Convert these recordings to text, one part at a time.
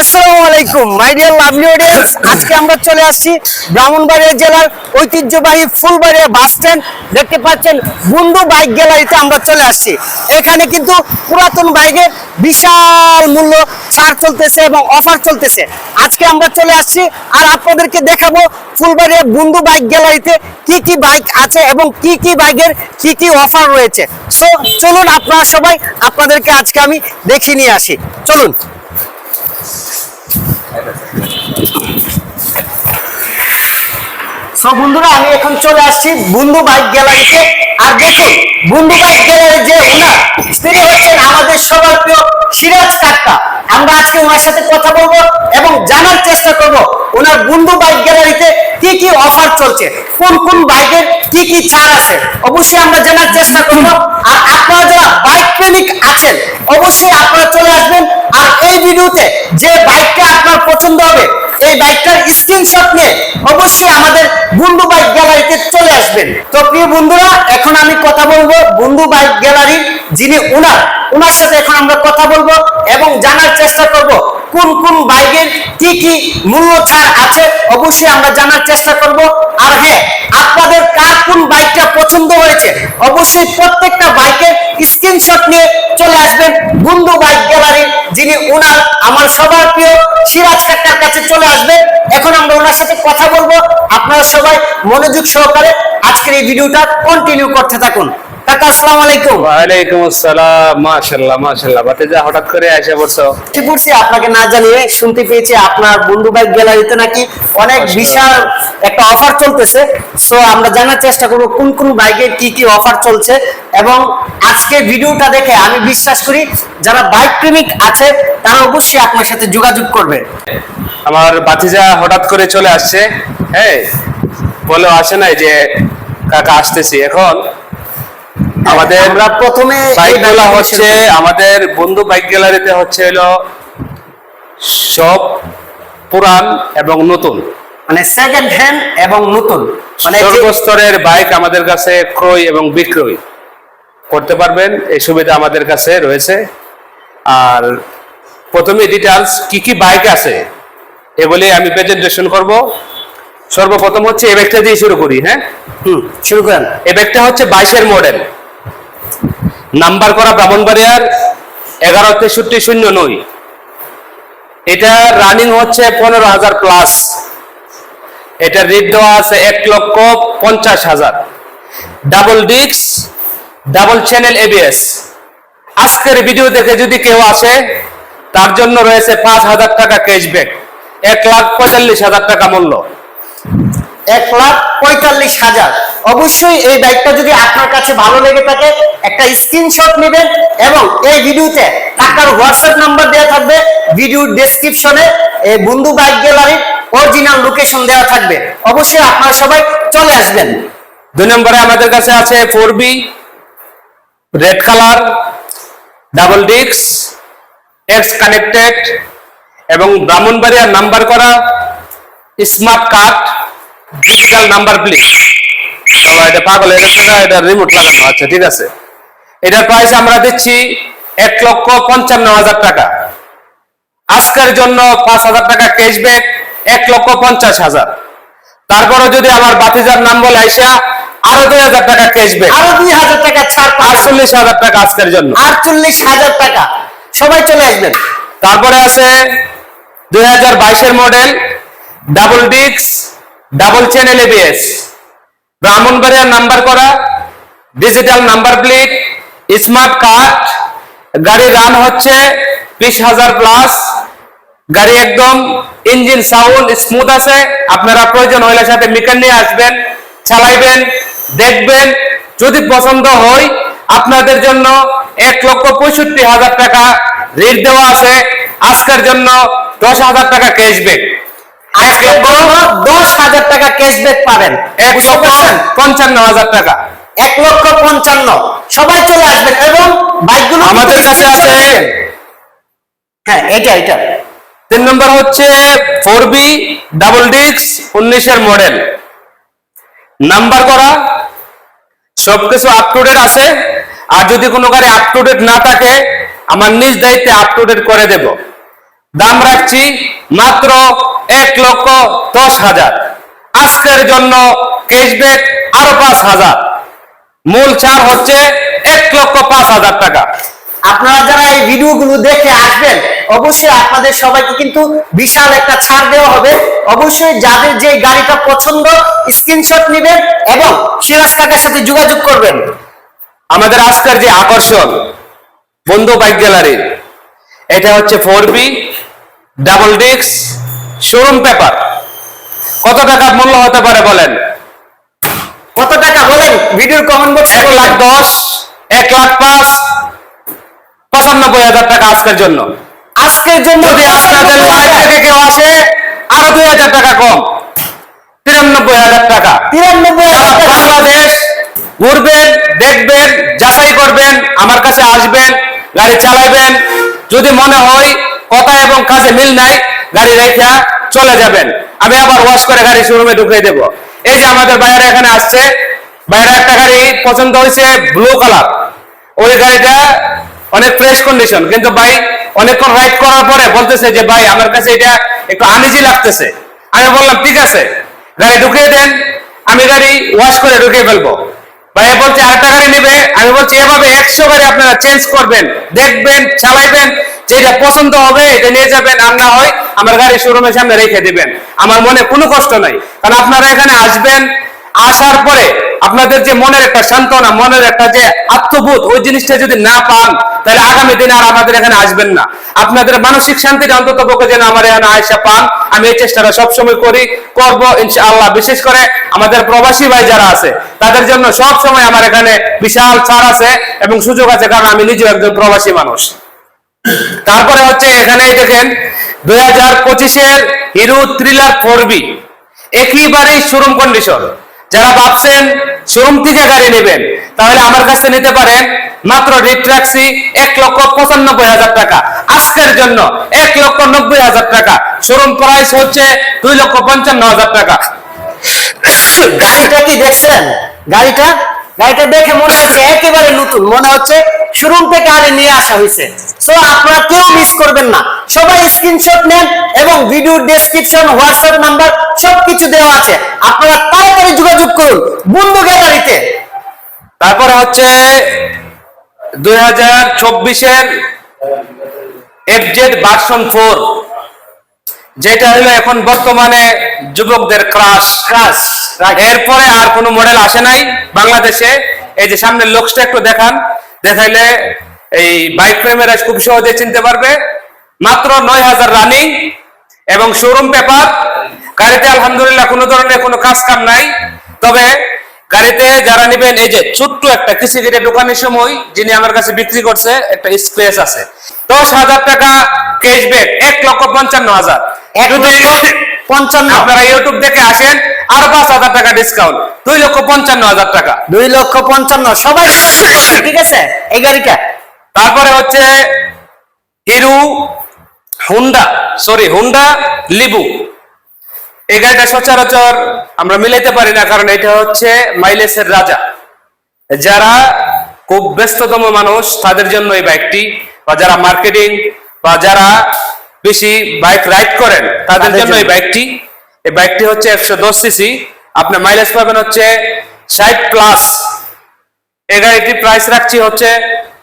আসসালামু আলাইকুম my dear lovely audience. আজকে আমরা চলে আসছি ব্রাহ্মণবাড়িয়া জেলার ঐতিহ্যবাহী ফুলবাড়িয়া বাস স্ট্যান্ড। দেখতে পাচ্ছেন বন্ধু বাইক গ্যালারিতে আমরা চলে আসছি। এখানে কিন্তু পুরাতন বাইকের বিশাল মূল্য ছাড় চলতেছে এবং অফার চলতেছে। আজকে আমরা চলে আসছি আর আপনাদেরকে দেখাবো ফুলবাড়িয়া বন্ধু বাইক গ্যালারিতে কি কি বাইক আছে এবং কি কি বাইকের কি কি অফার রয়েছে। সো চলুন আপনারা সবাই আপনাদেরকে আজকে আমি দেখিয়ে নিয়ে আসি। চলুন। সো বন্ধুরা, আমি এখন চলে আসছি বন্ধু বাইক গ্যালারিতে। আর দেখুন বন্ধু বাইক গ্যালারি যে ওনার তিনি হচ্ছেন আমাদের সবার প্রিয় সিরাজ কাক্কা আমরা আজকে ওনার সাথে কথা বলব এবং জানার চেষ্টা করব, ওনার বন্ধু বাইক গ্যালারিতে কি কি অফার চলছে, কোন কোন বাইকের কি কি ছাড় আছে। অবশ্যই আমরা জানার চেষ্টা করব। আর আপনারা যারা বাইক প্রেমিক আছেন, অবশ্যই আপনারা চলে আসবেন আর এই ভিডিওতে যে বাইকটা আপনার পছন্দ হবে, এই বাইকটার স্ক্রিনশট নিয়ে অবশ্যই আমাদের বন্ধু বাইক গ্যালারিতে চলে আসবেন। তো প্রিয় বন্ধুরা, এখন আমি কথা বলব বন্ধু বাইক গ্যালারি যিনি ওনার ওনার সাথে এখন আমরা কথা বলব এবং জানার চেষ্টা করব কোন কোন বাইকের কি কি মূল্য ছাড় আছে। অবশ্যই আমরা জানার চেষ্টা করব। আর হ্যাঁ আপনাদের কার কোন বাইকটা পছন্দ হয়েছে? অবশ্যই প্রত্যেকটা বাইকের স্ক্রিনশট নিয়ে চলে আসবেন বন্ধু বাইক গ্যালারি যিনি ওনার আমার সবার প্রিয় সিরাজ কাকার কাছে চলে আসবেন। এখন আমরা ওনার সাথে কথা বলব। আপনারা সবাই মনোযোগ সহকারে আজকের এই ভিডিওটা কন্টিনিউ করতে থাকুন। কাকা আসসালামু আলাইকুম। ওয়ালাইকুম আসসালাম মাশাল্লাহ মাশাল্লাহ বাতিজা হঠাৎ করে এসে পড়ছো কি করছি? আপনাকে না জানিয়ে শুনতে পেয়েছি আপনার বন্ধু বাইক গ্যালারিতে নাকি অনেক বিশাল একটা অফার চলতেছে। সো আমরা জানার চেষ্টা করব কোন কোন বাইকের কি কি অফার চলছে। এবং আজকে ভিডিওটা দেখে আমি বিশ্বাস করি যারা বাইক প্রেমিক আছে তারা অবশ্যই আপনার সাথে যোগাযোগ করবে। আমার বাতিজা হঠাৎ করে চলে আসছে। হ্যাঁ বলেও আসে নাই যে কাকা আসতেছি। এখন আমাদের আমরা প্রথমে বাইকগুলা বাইকটা হচ্ছে আমাদের বন্ধু বাইক গ্যালারিতে হচ্ছে হলো সব পুরান এবং নতুন। মানে সেকেন্ড হ্যান্ড এবং নতুন। মানে সর্বস্তরের বাইক আমাদের কাছে ক্রয় এবং বিক্রয়। করতে পারবেন এই সুবিধা আমাদের কাছে রয়েছে। আর প্রথমে ডিটেলস কি কি বাইক আছে এগুলি আমি প্রেজেন্টেশন করব। সর্বপ্রথম হচ্ছে এই ব্যাগটা দিয়ে শুরু করি হ্যাঁ? হুম শুরু করেন। এই ব্যাগটা হচ্ছে বাইশের মডেল নাম্বার করা ব্রাহ্মণবাড়িয়ার এগারো তেষট্টি শূন্য নয়। এটা রানিং হচ্ছে পনেরো হাজার প্লাস এটা রেট দেওয়া আছে এক লক্ষ পঞ্চাশ হাজার। ডাবল ডিক্স double channel A B S আজকের ভিডিও দেখে যদি কেউ আসে, তার জন্য রয়েছে পাঁচ হাজার টাকা ক্যাশব্যাক এক লাখ পঁয়তাল্লিশ হাজার টাকা মূল্য। এক লাখ পঁয়তাল্লিশ হাজার। অবশ্যই এই বাইকটা যদি আপনার কাছে ভালো লেগে থাকে, একটা স্ক্রিনশট নেবেন এবং এই ভিডিওতে টাকার হোয়াটসঅ্যাপ নাম্বার দেওয়া থাকবে ভিডিও ডেসক্রিপশনে এই বন্ধু বাইক গ্যালারির অরিজিনাল লোকেশন দেওয়া থাকবে। অবশ্যই আপনারা সবাই চলে আসবেন। দুই নম্বরে আমাদের কাছে আছে four B red colour double ডিক্স এক্স কানেক্টেড এবং ব্রাহ্মণবাড়িয়ার নাম্বার করা smart card digital number plate এটা পাগল হয়ে গেছে না এটা রিমোট লাগানো আচ্ছা ঠিক আছে। এটার প্রাইস আমরা দিচ্ছি এক লক্ষ পঞ্চান্ন হাজার টাকা। আজকের জন্য পাঁচ হাজার টাকা ক্যাশব্যাক এক লক্ষ পঞ্চাশ হাজার। তারপরে যদি আমার বাতিজার নাম বলে আইসা আরও দুই হাজার টাকা ক্যাশব্যাক আরও দুই হাজার টাকা ছাড় আটচল্লিশ হাজার টাকা আজকের জন্য। আটচল্লিশ হাজার টাকা। সবাই চলে আসবেন। তারপরে আছে দুই হাজার বাইশের মডেল ডাবল ডিক্স double channel A B S ব্রাহ্মণবাড়িয়ার নাম্বার করা digital number plate smart card গাড়ি রান হচ্ছে বিশ হাজার প্লাস গাড়ি একদম ইঞ্জিন সাউন্ড স্মুথ আছে, আপনারা প্রয়োজন হইলে সাথে মিকার নিয়ে আসবেন, চালাইবেন, দেখবেন, যদি পছন্দ হয়, আপনাদের জন্য এক লক্ষ পঁয়ষট্টি হাজার টাকা রেট দেওয়া আছে, আজকের জন্য দশ হাজার টাকা ক্যাশব্যাক দশ হাজার টাকা ক্যাশব্যাক পাবেন। এক বুঝতে লক্ষ পঞ্চান্ন হাজার টাকা। এক লক্ষ পঞ্চান্ন। সবাই চলে আসবেন এবং বাইকগুলো আমাদের কাছে আছে হ্যাঁ এটা এটা। তিন নম্বর হচ্ছে ফোর বি ডাবল ডিক্স উনিশের মডেল। নাম্বার করা সবকিছু আপ টু ডেট আছে। আর যদি কোনো গাড়ি আপ টু ডেট না থাকে আমার নিজ দায়িত্বে আপ টু ডেট করে দেব। দাম রাখছি মাত্র এক লক্ষ দশ হাজার। আজকের জন্য ক্যাশব্যাক আরও পাঁচ হাজার। মূল ছাড় হচ্ছে এক লক্ষ পাঁচ হাজার টাকা। আপনারা যারা এই ভিডিওগুলো দেখে আসবেন অবশ্যই আপনাদের সবাইকে কিন্তু বিশাল একটা ছাড় দেওয়া হবে। অবশ্যই যাদের যে গাড়িটা পছন্দ স্ক্রিনশট নেবেন এবং সিরাজ কাকার সাথে যোগাযোগ করবেন। আমাদের আজকের যে আকর্ষণ বন্ধু বাইক গ্যালারি এটা হচ্ছে four B double disc showroom paper কত টাকা মূল্য হতে পারে বলেন? কত টাকা বলেন? ভিডিওর কমেন্ট বক্সে এক লাখ দশ এক লাখ পাঁচ পঁচানব্বই হাজার টাকা আজকের জন্য। আজকের জন্য যদি আপনাদের লাইভ থেকে কেউ আসে আরও দুই হাজার টাকা কম। তিরানব্বই হাজার টাকা। তিরানব্বই হাজার বাংলাদেশ ঘুরবেন দেখবেন যাচাই করবেন আমার কাছে আসবেন গাড়ি চালাবেন যদি মনে হয় কথা এবং কাজে মিল নাই, গাড়ি রেখা চলে যাবেন। আমি আবার ওয়াশ করে গাড়ি শোরুমে ঢুকিয়ে দেবো। এই যে আমাদের বাইরে এখানে আসছে বাইরে একটা গাড়ি পছন্দ হয়েছে ব্লু কালার ওই গাড়িটা অনেক ফ্রেশ কন্ডিশন কিন্তু ভাই অনেকক্ষণ রাইড করার পরে বলতেছে যে, ভাই, আমার কাছে এটা একটু আনইজি লাগতেছে। আমি বললাম, ঠিক আছে, গাড়ি ঢুকিয়ে দেন, আমি গাড়ি ওয়াশ করে ঢুকিয়ে ফেলব। ভাইয়া বলছে আরেকটা গাড়ি নেবে? আমি বলছি, এভাবে একশো গাড়ি আপনারা চেঞ্জ করবেন, দেখবেন, চালাইবেন, যেটা পছন্দ হবে এটা নিয়ে যাবেন, আর না হয় আমার গাড়ি শোরুমের সামনে রেখে দিবেন। আমার মনে কোনো কষ্ট নাই, কারণ আপনারা এখানে আসবেন আসার পরে আপনাদের যে মনের একটা সান্ত্বনা, মনের একটা যে আত্মবোধ, ওই জিনিসটা যদি না পান, তাহলে আগামী দিনে আর আমাদের এখানে আসবেন না। আপনাদের মানসিক শান্তিটা অন্তত পক্ষে যেন আমার এখানে আয়সা পান, আমি এই চেষ্টাটা সবসময় করি, করব ইনশাআল্লাহ। বিশেষ করে আমাদের প্রবাসী ভাই যারা আছে, তাদের জন্য সব সময় আমার এখানে বিশাল ছাড় আছে এবং সুযোগ আছে, কারণ আমি নিজেও একজন প্রবাসী মানুষ। তারপরে হচ্ছে এখানে দেখেন, দুই হাজার পঁচিশের হিরো থ্রিলার ফোর বি একেবারেই শোরুম কন্ডিশন যারা ভাবছেন শোরুম থেকে গাড়ি নেবেন, তাহলে আমার কাছে নিতে পারেন মাত্র রেট রাখছি এক লক্ষ পঁচানব্বই হাজার টাকা। আজকের জন্য এক লক্ষ নব্বই হাজার টাকা। শোরুম প্রাইস হচ্ছে দুই লক্ষ পঞ্চান্ন হাজার টাকা। গাড়িটা কি দেখছেন? গাড়িটা গাড়িটা দেখে মনে হচ্ছে একেবারে নতুন। মনে হচ্ছে শোরুম থেকে আরে নিয়ে আসা হয়েছে সো আপনারা কেউ মিস করবেন না। সবাই স্ক্রিনশট নেন এবং ভিডিও ডেসক্রিপশন হোয়াটসঅ্যাপ নাম্বার সবকিছু দেওয়া আছে। আপনারা তাড়াতাড়ি যোগাযোগ করুন বন্ধু গ্যালারিতে তারপরে হচ্ছে দুই হাজার চব্বিশের এফজেড ভার্সন ফোর যেটা হলো এখন বর্তমানে যুবকদের ক্রাশ ক্রাশ এরপরে আর কোনো মডেল আসে নাই বাংলাদেশে। এই যে সামনের লোকসটা একটু দেখান। দেখাইলে এই বাইক প্রেমেরা খুব সহজে চিনতে পারবে। মাত্র নয় হাজার রানিং এবং শোরুম পেপার গাড়িতে আলহামদুলিল্লাহ কোনো ধরনের কোনো কাজ কাম নাই। তবে গাড়িতে যারা নেবেন এই যে ছোট্ট একটা কৃষি কেটে দোকানের সময় যিনি আমার কাছে বিক্রি করছে একটা স্পেস আছে। দশ হাজার টাকা ক্যাশব্যাক এক লক্ষ পঞ্চান্ন হাজার। পঞ্চান্ন। আপনারা ইউটিউব দেখে আসেন আর পাঁচ হাজার টাকা ডিসকাউন্ট দুই লক্ষ পঞ্চান্ন হাজার টাকা। দুই লক্ষ পঞ্চান্ন। সবাই ঠিক আছে? এই গাড়িটা? তারপরে হচ্ছে Hero Honda sorry Honda Livo. এই গাড়িটা সচরাচর আমরা মিলাইতে পারি না কারণ এটা হচ্ছে মাইলেজের রাজা। যারা খুব ব্যস্ততম মানুষ তাদের জন্য এই বাইকটি বা যারা মার্কেটিং বা যারা বেশি বাইক রাইড করেন তাদের জন্য এই বাইকটি এই বাইকটি হচ্ছে একশো দশ সিসি আপনার মাইলেজ পাবেন হচ্ছে ষাট প্লাস এই গাড়িটি প্রাইস রাখছি হচ্ছে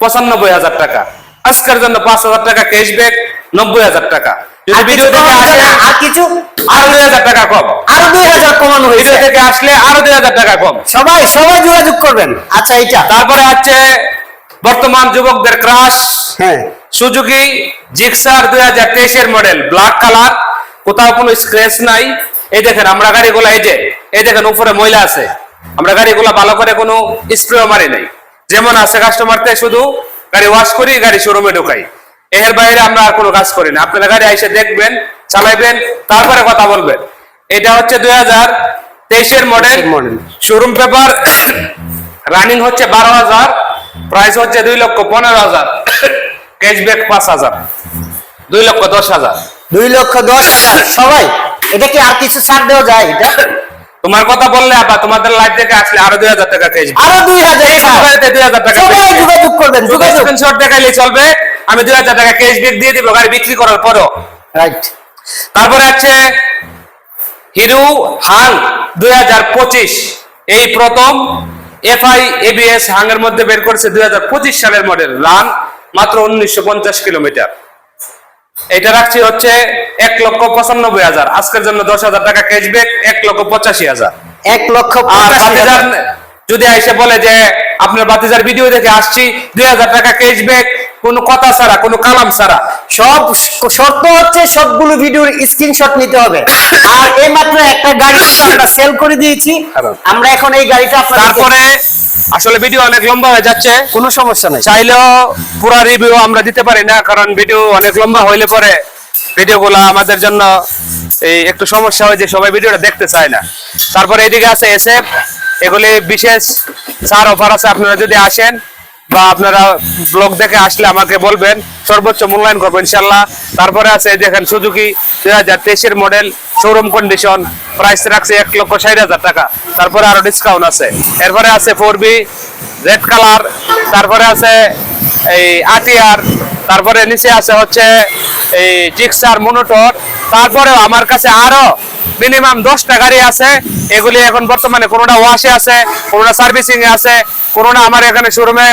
পঁচানব্বই হাজার টাকা। আজকের জন্য পাঁচ হাজার টাকা ক্যাশব্যাক নব্বই হাজার টাকা। যদি আর ভিডিও থেকে আসে আর কিছু? আরও দুই হাজার টাকা কম। আরও দুই হাজার কমানো হয়েছে। থেকে আসলে আরও দুই হাজার টাকা কম। সবাই সবাই যোগাযোগ করবেন। আচ্ছা এইটা। তারপরে হচ্ছে বর্তমান যুবকদের ক্রাশ হ্যাঁ। সুজুকি জিক্সার দুই হাজার তেইশের মডেল ব্ল্যাক কালার কোথাও কোনো স্ক্র্যাচ নাই। এই দেখেন আমরা গাড়িগুলো এই যে এই দেখেন উপরে ময়লা আছে। আমরা গাড়িগুলো ভালো করে কোনো স্প্রে মারি নাই। যেমন আছে কাস্টমারতে শুধু গাড়ি ওয়াশ করি গাড়ি শোরুমে ঢোকাই। এর বাইরে আমরা আর কোনো কাজ করি না। আপনারা গাড়ি এসে দেখবেন চালাইবেন তারপরে কথা বলবেন। এটা হচ্ছে দুই হাজার তেইশের মডেল। শোরুম পেপার রানিং হচ্ছে বারো হাজার প্রাইস হচ্ছে দুই লক্ষ পনেরো হাজার। ক্যাশব্যাক পাঁচ হাজার। দুই লক্ষ দশ হাজার। দুই লক্ষ দশ হাজার? সবাই এটা কি আর কিছু ছাড় দেওয়া যায়? এটা তোমার কথা বললে আবার তোমাদের লাইফ থেকে আসলে আরও দুই হাজার টাকা ক্যাশব্যাক আরও দুই হাজার দুই হাজার টাকা সবাই যোগাযোগ করবেন স্ক্রিনশট দেখাইলে চলবে। আমি দুই হাজার টাকা ক্যাশব্যাক দিয়ে দিব গাড়ি বিক্রি করার পরও। রাইট তারপরে আছে হিরো হাং দুই হাজার পঁচিশ। এই প্রথম এফআই এবিএস হাঙ্গের মধ্যে বের করেছে দুই হাজার পঁচিশ সালের মডেল রান মাত্র উনিশশো পঞ্চাশ কিলোমিটার। এটা রাখছি হচ্ছে এক লক্ষ পঁচানব্বই হাজার। আজকের জন্য দশ হাজার টাকা ক্যাশব্যাক এক লক্ষ পঁচাশি হাজার। এক লক্ষ। যদি এসে বলে যে আপনার বাতিজার ভিডিও দেখে আসছি দুই হাজার টাকা ক্যাশব্যাক কোনো কথা ছাড়া কোনো কালাম ছাড়া সব শর্ত হচ্ছে সবগুলো ভিডিওর স্ক্রিনশট নিতে হবে। আর এই মাত্র একটা গাড়ি আমরা সেল করে দিয়েছি। আমরা এখন এই গাড়িটা তারপরে আসলে ভিডিও অনেক লম্বা হয়ে যাচ্ছে। কোনো সমস্যা নাই। চাইলেও পুরো রিভিউ আমরা দিতে পারি না কারণ ভিডিও অনেক লম্বা হইলে পরে ভিডিওগুলো আমাদের জন্য এই একটু সমস্যা হয় যে সবাই ভিডিওটা দেখতে চায় না। তারপরে এদিকে আছে এসএফ এগুলি বিশেষ সার অফার আছে আপনারা যদি আসেন বা আপনারা ব্লগ দেখে আসলে আমাকে বলবেন, সর্বোচ্চ মূল্যায়ন করব, ইনশাল্লাহ। তারপরে আছে দেখেন সুজুকি দুই হাজার তেইশের মডেল শোরুম কন্ডিশন প্রাইস রাখছে এক লক্ষ ষাট হাজার টাকা। তারপরে আরও ডিসকাউন্ট আছে। এরপরে আছে ফোর বি রেড কালার তারপরে আছে এই আটিয়ার তারপরে নিচে আছে হচ্ছে এই জিক্সার মনোটর তারপরে আমার কাছে আরও মিনিমাম দশটা গাড়ি আছে। এগুলি এখন বর্তমানে কোনোটা ওয়াশে আছে, কোনোটা সার্ভিসিং এ আছে, কোনোটা আমার এখানে শোরুমে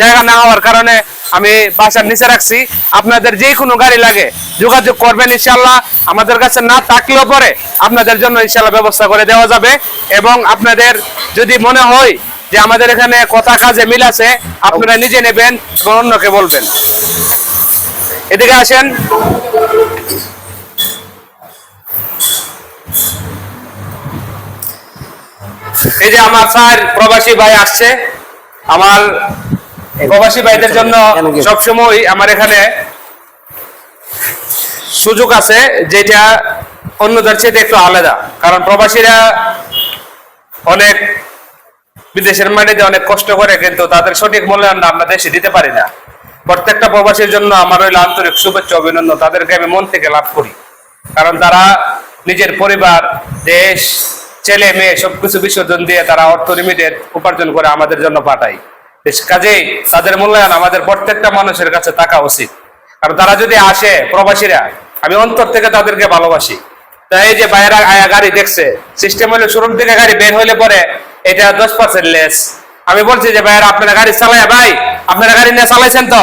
জায়গা না হওয়ার কারণে আমি বাসার নিচে রাখছি। আপনাদের যে কোনো গাড়ি লাগে, যোগাযোগ করবেন ইনশাল্লাহ আমাদের কাছে না থাকলেও পরে আপনাদের জন্য ইনশাল্লাহ ব্যবস্থা করে দেওয়া যাবে। এবং আপনাদের যদি মনে হয় যে আমাদের এখানে কথা কাজে মিল আছে, আপনারা নিজে নেবেন এবং অন্যকে বলবেন। এদিকে আসেন। এই যে আমার স্যার প্রবাসী ভাই আসছে, আমার প্রবাসী ভাইদের জন্য সবসময় আমার এখানে সুযোগ আছে, যেটা অন্যদের চেয়ে একটু আলাদা। কারণ প্রবাসীরা অনেক বিদেশের মাটিতে অনেক কষ্ট করে, কিন্তু তাদের সঠিক মূল্যায়ন আমরা দেশে দিতে পারি না। প্রত্যেকটা প্রবাসীর জন্য আমার ওই আন্তরিক শুভেচ্ছা, অভিনন্দন। তাদেরকে আমি মন থেকে লাভ করি। কারণ তারা নিজের পরিবার, দেশ ছেলে মেয়ে সবকিছু বিসর্জন দিয়ে তারা অর্থ লিমিটেড উপার্জন করে আমাদের জন্য পাঠায়। কাজেই তাদের মূল্যায়ন আমাদের প্রত্যেকটা মানুষের কাছে থাকা উচিত। কারণ তারা যদি আসে প্রবাসীরা, আমি অন্তর থেকে তাদেরকে ভালোবাসি। তাই এই যে বাইরে আয়া গাড়ি দেখছে সিস্টেম হলে শোরুম থেকে গাড়ি বের হইলে পরে এটা দশ পার্সেন্ট লেস আমি বলছি যে ভাইয়ারা, আপনারা গাড়ি চালায়, ভাই, আপনারা গাড়ি নিয়ে চালাইছেন তো?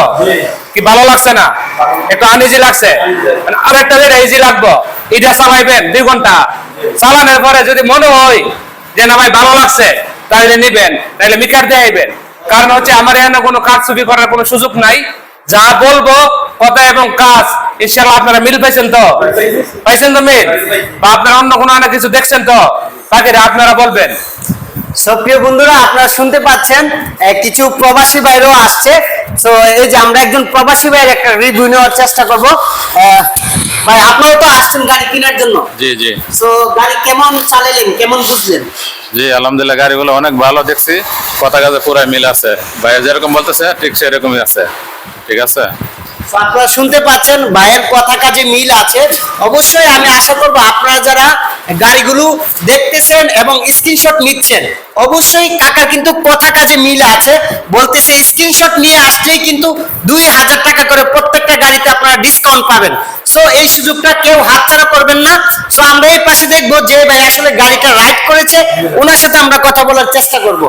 কি ভালো লাগছে না? একটু আনইজি লাগছে? আর একটা ইজি লাগবো। এটা চালাইবেন দুই ঘণ্টা। চালানোর পরে যদি মনে হয় যে, না ভাই, ভালো লাগছে, তাহলে নিবেন, তাহলে মিকার দিয়ে আইবেন। কারণ হচ্ছে আমার এখানে কোনো কাজ ছবি করার কোনো সুযোগ নাই। যা বলব, কথা এবং কাজ ইনশাল্লাহ আপনারা মিল পাইছেন তো? পাইছেন তো মিল? বা আপনারা অন্য কোনো অনেক কিছু দেখছেন তো? বাকিরা আপনারা বলবেন। সক্রিয় বন্ধুরা, আপনারা শুনতে পাচ্ছেন কিছু প্রবাসী বাইরেও আসছে। তো এই যে আমরা একজন প্রবাসী ভাইয়ের একটা রিভিউ নেওয়ার চেষ্টা করব। ভাই আপনারা তো আসছেন গাড়ি কেনার জন্য? জি জি। সো গাড়ি কেমন চালালেন কেমন বুঝলেন? জি আলহামদুলিল্লাহ গাড়িগুলো অনেক ভালো দেখছি। কথা কাজে পুরাই মিল আছে। ভাই যেরকম বলতেছে ঠিক সেরকমই আছে। ঠিক আছে? আপনারা শুনতে পাচ্ছেন ভাইয়ের কথা কাজে মিল আছে। অবশ্যই আমি আশা করব আপনারা যারা গাড়িগুলো দেখতেছেন এবং স্ক্রিনশট নিচ্ছেন, অবশ্যই কাকা কিন্তু কথা কাজে মিল আছে। বলতেছে স্ক্রিনশট নিয়ে আসলেই কিন্তু দুই হাজার টাকা করে প্রত্যেকটা গাড়িতে আপনারা ডিসকাউন্ট পাবেন। সো এই সুযোগটা কেউ হাতছাড়া করবেন না। সো আমরা এই পাশে দেখব যে ভাই আসলে গাড়িটা রাইড করেছে, ওনার সাথে আমরা কথা বলার চেষ্টা করব।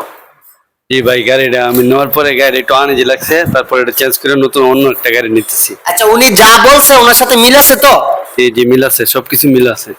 জি ভাই গাড়িটা আমি নেওয়ার পরে গাড়ি একটু আনেজি লাগছে তারপরে এটা চেঞ্জ করে নতুন অন্য একটা গাড়ি নিতেছি। আচ্ছা উনি যা বলছে ওনার সাথে মিল আছে তো? জি জি মিল আছে সবকিছু মিল আছে।